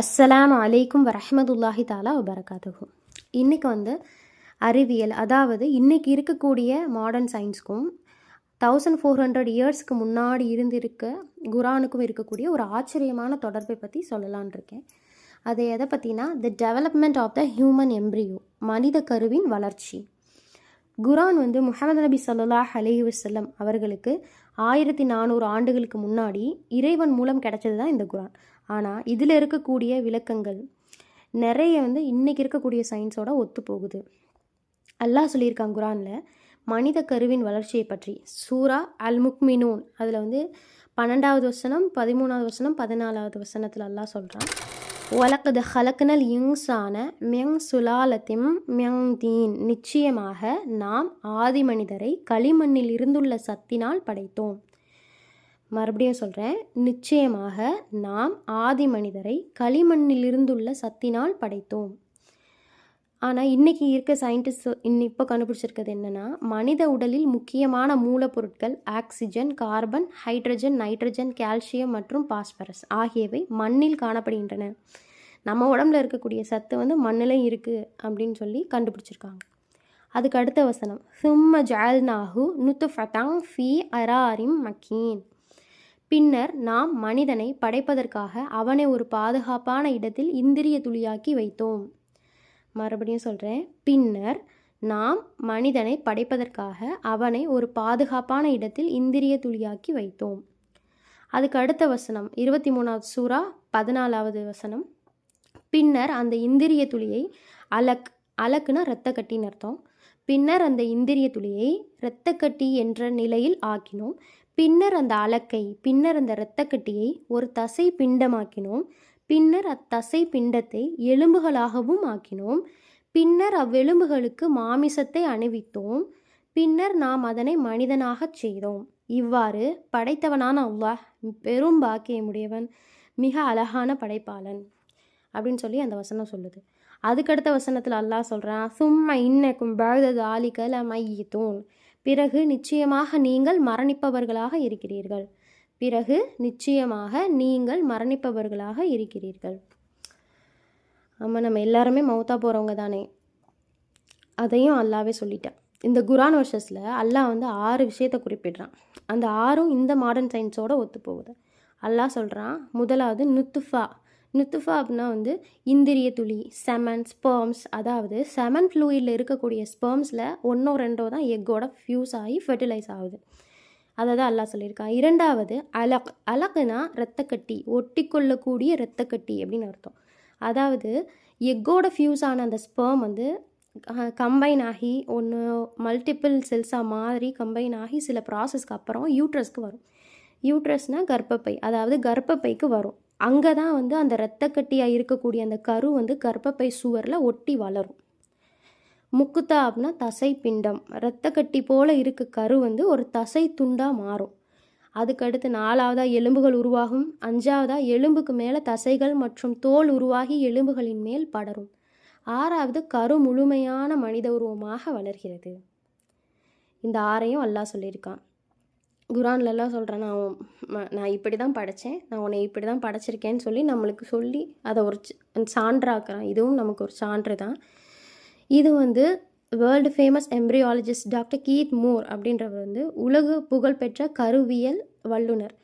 அஸ்ஸலாம் அலைக்கும் வரஹ்மத்துல்லாஹி தாலா வபரகாத்துஹு. இன்றைக்கி வந்து அறிவியல் அதாவது இன்றைக்கி இருக்கக்கூடிய மாடர்ன் சயின்ஸ்க்கும் தௌசண்ட் ஃபோர் ஹண்ட்ரட் இயர்ஸ்க்கு முன்னாடி இருந்திருக்க குரானுக்கும் இருக்கக்கூடிய ஒரு ஆச்சரியமான தொடர்பை பற்றி சொல்லலான் இருக்கேன். அது எதை பற்றினா the development of the human embryo மனித கருவின் வளர்ச்சி. குரான் வந்து முகமது நபி ஸல்லல்லாஹு அலி வசல்லம் அவர்களுக்கு ஆயிரத்தி நானூறு ஆண்டுகளுக்கு முன்னாடி இறைவன் மூலம் கிடைச்சது தான் இந்த குரான். ஆனால் இதில் இருக்கக்கூடிய விளக்கங்கள் நிறைய வந்து இன்றைக்கி இருக்கக்கூடிய சயின்ஸோட ஒத்து போகுது. அல்லாஹ் சொல்லியிருக்கான் குரானில் மனித கருவின் வளர்ச்சியை பற்றி. சூரா அல் முக்மினூன் அதில் வந்து பன்னெண்டாவது வசனம் பதிமூணாவது வசனம் பதினாலாவது வசனத்தில் அல்லாஹ் சொல்கிறான் ஒலக்கது ஹலக்குனல் இங்ஸான மெங் சுலாலத்திம் மெங் தீன். நிச்சயமாக நாம் ஆதி மனிதரை களிமண்ணில் இருந்துள்ள சத்தினால் படைத்தோம். மறுபடியும் சொல்கிறேன் நிச்சயமாக நாம் ஆதி மனிதரை களிமண்ணிலிருந்துள்ள சத்தினால் படைத்தோம். ஆனால் இன்றைக்கி இருக்க சயின்டிஸ்ட் இன்னி இப்போ கண்டுபிடிச்சிருக்கிறது என்னென்னா மனித உடலில் முக்கியமான மூலப்பொருட்கள் oxygen carbon hydrogen nitrogen calcium மற்றும் பாஸ்பரஸ் ஆகியவை மண்ணில் காணப்படுகின்றன. நம்ம உடம்புல இருக்கக்கூடிய சத்து வந்து மண்ணில் இருக்குது அப்படின்னு சொல்லி கண்டுபிடிச்சிருக்காங்க. அதுக்கு அடுத்த வசனம். சும்ம ஜால்நாஹு நுத்துஃபதாங் ஃபி அராரிம் மக்கீன் பின்னர் நாம் மனிதனை படைப்பதற்காக அவனை ஒரு பாதுகாப்பான இடத்தில் இந்திரிய துளியாக்கி வைத்தோம். மறுபடியும் சொல்கிறேன் பின்னர் நாம் மனிதனை படைப்பதற்காக அவனை ஒரு பாதுகாப்பான இடத்தில் இந்திரிய துளியாக்கி வைத்தோம். அதுக்கு அடுத்த வசனம் இருபத்தி மூணாவது சூறா பதினாலாவது வசனம். பின்னர் அந்த இந்திரிய துளியை அலக் அலக்குனா இரத்த கட்டின்னு அர்த்தம். பின்னர் அந்த இந்திரிய துளியை இரத்த கட்டி என்ற நிலையில் ஆக்கினோம். பின்னர் அந்த அலக்கை பின்னர் அந்த இரத்தக்கட்டியை ஒரு தசை பிண்டமாக்கினோம். பின்னர் அத்தசை பிண்டத்தை எலும்புகளாகவும் ஆக்கினோம். பின்னர் அவ்வெலும்புகளுக்கு மாமிசத்தை அணிவித்தோம். பின்னர் நாம் அதனை மனிதனாகச் செய்தோம். இவ்வாறு படைத்தவனான அல்லாஹ் பெரும் பாக்கியமுடையவன் மிக அழகான படைப்பாளன் அப்படின்னு சொல்லி அந்த வசனம் சொல்லுது. அதுக்கடுத்த வசனத்தில் அல்லாஹ் சொல்கிறான் சும்மா இன்னக்கும் பழுதது ஆலிக்கல மையத்தூன். பிறகு நிச்சயமாக நீங்கள் மரணிப்பவர்களாக இருக்கிறீர்கள். பிறகு நிச்சயமாக நீங்கள் மரணிப்பவர்களாக இருக்கிறீர்கள். ஆமாம் நம்ம எல்லாருமே மௌத்தா போகிறவங்க தானே. அதையும் அல்லாவே சொல்லிட்டேன். இந்த குரான் வருஷஸில் அல்லாஹ் வந்து ஆறு விஷயத்தை குறிப்பிடுறான். அந்த ஆறும் இந்த மாடர்ன் சயின்ஸோட ஒத்து போகுது அல்லாஹ் சொல்கிறான் முதலாவது நுத்துஃபா. நுத்துஃபா அப்படின்னா வந்து இந்திரிய துளி செமன் ஸ்பெர்ம்ஸ் அதாவது செமன் ஃப்ளூயிடில் இருக்கக்கூடிய ஸ்பெர்ம்ஸில் ஒன்றோ ரெண்டோ தான் எக்கோட ஃபியூஸ் ஆகி ஃபெர்டிலைஸ் ஆகுது. அதை தான் அல்லாஹ் சொல்லியிருக்கான் இரண்டாவது அலக். அலக்குனா இரத்தக்கட்டி ஒட்டி கொள்ளக்கூடிய இரத்தக்கட்டி அப்படின்னு அர்த்தம். அதாவது எக்கோட ஃபியூஸ் ஆன அந்த ஸ்பெர்ம் வந்து கம்பைன் ஆகி ஒன்று மல்டிபிள் செல்ஸாக மாறி கம்பைன் ஆகி சில ப்ராசஸ்க்கு அப்புறம் யூட்ரஸ்க்கு வரும். யூட்ரஸ்னால் கர்ப்பப்பை. அதாவது கர்ப்பப்பைக்கு வரும். அங்கே தான் வந்து அந்த இரத்தக்கட்டியாக இருக்கக்கூடிய அந்த கரு வந்து கர்ப்பப்பை சுவரில் ஒட்டி வளரும். முக்குத்தா அப்படின்னா தசை பிண்டம். இரத்தக்கட்டி போல் இருக்க கரு வந்து ஒரு தசை துண்டாக மாறும். அதுக்கடுத்து நாலாவதாக எலும்புகள் உருவாகும். அஞ்சாவதாக எலும்புக்கு மேலே தசைகள் மற்றும் தோல் உருவாகி எலும்புகளின் மேல் படரும். ஆறாவது கரு முழுமையான மனித உருவமாக வளர்கிறது. இந்த ஆறையும் அல்லாஹ் சொல்லியிருக்கான். குரான்லலாம் சொல்கிறேன் நான் நான் இப்படி தான் படைத்தேன் நான் உன்னை இப்படி தான் படைச்சிருக்கேன்னு சொல்லி நம்மளுக்கு சொல்லி அதை ஒரு சான்றாக்குறான். இதுவும் நமக்கு ஒரு சான்று தான். இது வந்து world famous embryologist doctor Keith Moore அப்படின்றவர் வந்து உலக புகழ்பெற்ற கருவியல் வல்லுனர்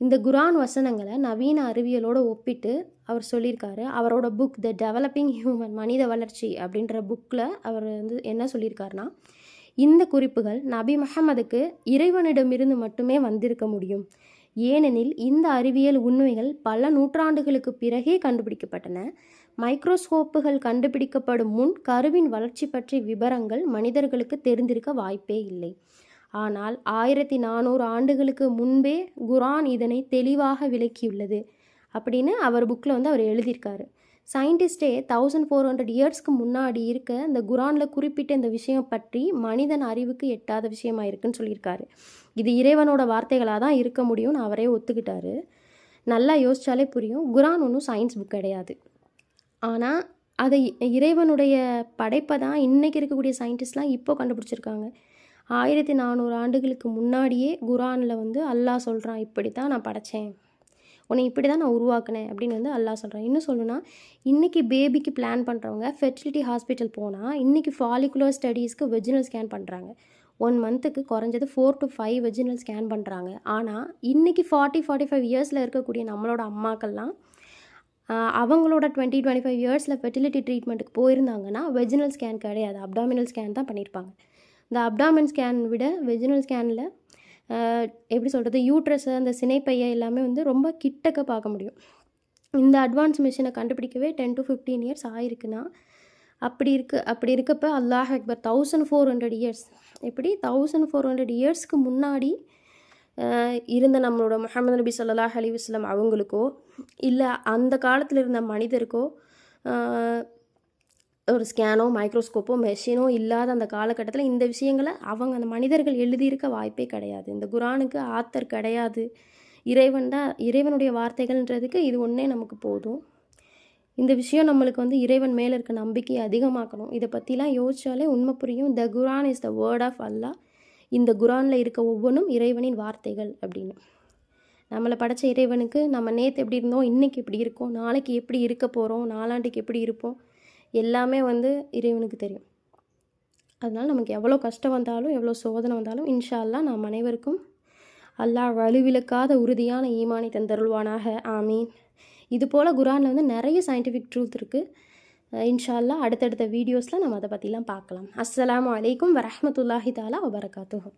இந்த குரான் வசனங்களை நவீன அறிவியலோடு ஒப்பிட்டு அவர் சொல்லியிருக்காரு. அவரோட புக் த டெவலப்பிங் ஹியூமன் மனித வளர்ச்சி அப்படின்ற புக்கில் அவர் வந்து என்ன சொல்லியிருக்காருனா இந்த குறிப்புகள் நபி முகமதுக்கு இறைவனிடமிருந்து மட்டுமே வந்திருக்க முடியும். ஏனெனில் இந்த அறிவியல் உண்மைகள் பல நூற்றாண்டுகளுக்கு பிறகே கண்டுபிடிக்கப்பட்டன. மைக்ரோஸ்கோப்புகள் கண்டுபிடிக்கப்படும் முன் கருவின் வளர்ச்சி பற்றி விவரங்கள் மனிதர்களுக்கு தெரிந்திருக்க வாய்ப்பே இல்லை. ஆனால் ஆயிரத்தி நானூறு ஆண்டுகளுக்கு முன்பே குரான் இதனை தெளிவாக விளக்கியுள்ளது. அப்படின்னு அவர் புக்கில் வந்து அவர் எழுதியிருக்காரு. சயின்டிஸ்டே தௌசண்ட் ஃபோர் ஹண்ட்ரட் இயர்ஸ்க்கு முன்னாடி இருக்க இந்த குரானில் குறிப்பிட்ட இந்த விஷயம் பற்றி மனிதன் அறிவுக்கு எட்டாத விஷயமா இருக்குன்னு சொல்லியிருக்காரு. இது இறைவனோட வார்த்தைகளாக தான் இருக்க முடியும்னு அவரே ஒத்துக்கிட்டாரு. நல்லா யோசிச்சாலே புரியும். குரான் ஒன்றும் சயின்ஸ் புக் கிடையாது. ஆனால் அதை இறைவனுடைய படைப்பை தான் இன்றைக்கி இருக்கக்கூடிய சயின்டிஸ்ட்லாம் இப்போ கண்டுபிடிச்சிருக்காங்க. ஆயிரத்தி நானூறு ஆண்டுகளுக்கு முன்னாடியே குரானில் வந்து அல்லாஹ் சொல்கிறான் இப்படி தான் நான் படைத்தேன் உன்னை இப்படி தான் நான் உருவாக்கினேன் அப்படின்னு வந்து அல்லாஹ் சொல்கிறேன் இன்னும் சொல்லணும்னா இன்றைக்கி பேபிக்கு பிளான் பண்ணுறவங்க ஃபெர்டிலிட்டி ஹாஸ்பிட்டல் போனால் இன்றைக்கி ஃபாலிகுலர் ஸ்டடீஸ்க்கு வெஜினல் ஸ்கேன் பண்ணுறாங்க ஒன் மந்த்துக்கு குறைஞ்சது four to five vaginal scan பண்ணுறாங்க ஆனால் இன்றைக்கி ஃபார்ட்டி ஃபார்ட்டி ஃபைவ் இயர்ஸில் இருக்கக்கூடிய நம்மளோட அம்மாக்கள்லாம் அவங்களோட டுவெண்ட்டி டுவெண்ட்டி ஃபைவ் இயர்ஸில் ஃபெர்டிலிட்டி ட்ரீட்மெண்ட்டுக்கு போயிருந்தாங்கன்னா வெஜினல் ஸ்கேன் கிடையாது. அப்டாமினல் ஸ்கேன் தான் பண்ணியிருப்பாங்க இந்த அப்டாமின் ஸ்கேன் விட வெஜினல் ஸ்கேனில் எப்படி சொல்கிறது யூட்ரஸ் அந்த சினைப்பையை எல்லாமே வந்து ரொம்ப கிட்டக்க பார்க்க முடியும். இந்த அட்வான்ஸ் மிஷினை கண்டுபிடிக்கவே டென் டு ஃபிஃப்டீன் இயர்ஸ் ஆயிருக்குன்னா அப்படி இருக்கு அப்படி இருக்கப்ப அல்லாஹ் அக்பர் தௌசண்ட் ஃபோர் ஹண்ட்ரட் இயர்ஸ் எப்படி? தௌசண்ட் ஃபோர் ஹண்ட்ரட் இயர்ஸ்க்கு முன்னாடி இருந்த நம்மளோட முகமது நபி ஸல்லல்லாஹு அலி வஸல்லம் அவங்களுக்கோ இல்லை அந்த காலத்தில் இருந்த மனிதருக்கோ ஒரு ஸ்கேனோ மைக்ரோஸ்கோப்போ மெஷினோ இல்லாத அந்த காலகட்டத்தில் இந்த விஷயங்களை அவங்க அந்த மனிதர்கள் எழுதியிருக்க வாய்ப்பே கிடையாது. இந்த குரானுக்கு ஆத்தர் கிடையாது. இறைவன் தான் இறைவனுடைய வார்த்தைகள்ன்றதுக்கு இது ஒன்றே நமக்கு போதும். இந்த விஷயம் நம்மளுக்கு வந்து இறைவன் மேலே இருக்க நம்பிக்கையை அதிகமாக்கணும். இதை பற்றிலாம் யோசித்தாலே உண்மை புரியும். The Quran is the word of Allah இந்த குரானில் இருக்க ஒவ்வொன்றும் இறைவனின் வார்த்தைகள் அப்படின்னு. நம்மளை படைச்ச இறைவனுக்கு நம்ம நேற்று எப்படி இருந்தோம் இன்றைக்கி எப்படி இருக்கோம் நாளைக்கு எப்படி இருக்க போகிறோம் நாளாண்டுக்கு எப்படி இருப்போம் எல்லாமே வந்து இறைவனுக்கு தெரியும். அதனால் நமக்கு எவ்வளோ கஷ்டம் வந்தாலும் எவ்வளோ சோதனை வந்தாலும் இன்ஷா அல்லாஹ் நாம் அனைவருக்கும் அல்லாஹ் வலுவிழக்காத உறுதியான ஈமானை தந்தருள்வானாக. ஆமீன். இது போல் குரானில் வந்து நிறைய சயின்டிஃபிக் ட்ரூத் இருக்குது இன்ஷால்லா அடுத்தடுத்த வீடியோஸில் நம்ம அதை பற்றிலாம் பார்க்கலாம். அஸ்லாம் அலைக்கும் வரமத்துல்லாஹி தாலா வபரகாத்துஹு.